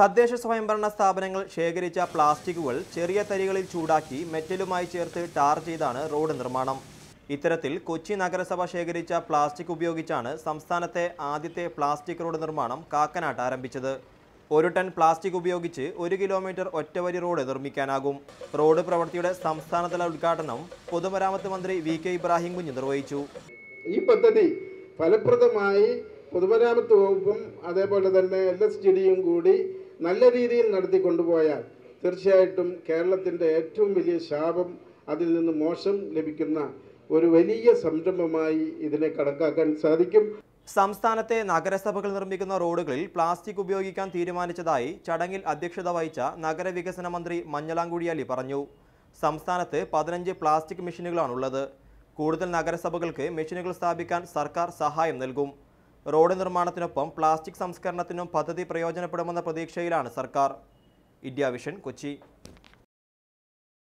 തദ്ദേശ സ്വയംഭരണ സ്ഥാപനങ്ങൾ ശേഖരിച്ച പ്ലാസ്റ്റിക്കുകൾ ചെറിയ തരികളിൽ ചൂടാക്കി മെറ്റലുമായി ചേർത്ത് ടാർ ചെയ്താണ് റോഡ് നിർമ്മാണം. ഇത്തരത്തിൽ കൊച്ചി നഗരസഭ ശേഖരിച്ച പ്ലാസ്റ്റിക് ഉപയോഗിച്ചാണ് സംസ്ഥാനത്തെ ആദ്യത്തെ പ്ലാസ്റ്റിക് റോഡ് നിർമ്മാണം കാക്കനാട്ട് ആരംഭിച്ചത്. ഒരു ടൺ പ്ലാസ്റ്റിക് ഉപയോഗിച്ച് ഒരു കിലോമീറ്റർ ഒറ്റവരി റോഡ് നിർമ്മിക്കാനാകും. റോഡ് പ്രവൃത്തിയുടെ സംസ്ഥാനതല ഉദ്ഘാടനം പൊതുമരാമത്ത് മന്ത്രി വി കെ ഇബ്രാഹിം കുഞ്ഞ് നിർവഹിച്ചു. ഈ പദ്ധതി ഫലപ്രദമായി പൊതുമരാമത്ത് വകുപ്പും അതേപോലെ തന്നെ എൽ എസ് കൂടി നല്ല രീതിയിൽ നടത്തി കൊണ്ടുപോയാൽ തീർച്ചയായിട്ടും കേരളത്തിന്റെ ഏറ്റവും വലിയ ശാപം അതിൽ നിന്ന് മോശം ലഭിക്കുന്ന ഒരു വലിയ സംരംഭമായി ഇതിനെ കണക്കാക്കാൻ സാധിക്കും. സംസ്ഥാനത്തെ നഗരസഭകൾ നിർമ്മിക്കുന്ന റോഡുകളിൽ പ്ലാസ്റ്റിക് ഉപയോഗിക്കാൻ തീരുമാനിച്ചതായി ചടങ്ങിൽ അധ്യക്ഷത വഹിച്ച നഗരവികസന മന്ത്രി മഞ്ഞളാങ്കുഴിയാലി പറഞ്ഞു. സംസ്ഥാനത്ത് പതിനഞ്ച് പ്ലാസ്റ്റിക് മെഷീനുകളാണുള്ളത്. കൂടുതൽ നഗരസഭകൾക്ക് മെഷീനുകൾ സ്ഥാപിക്കാൻ സർക്കാർ സഹായം നൽകും. റോഡ് നിർമ്മാണത്തിനൊപ്പം പ്ലാസ്റ്റിക് സംസ്കരണത്തിനും പദ്ധതി പ്രയോജനപ്പെടുമെന്ന പ്രതീക്ഷയിലാണ് സർക്കാർ. India vision Kochi.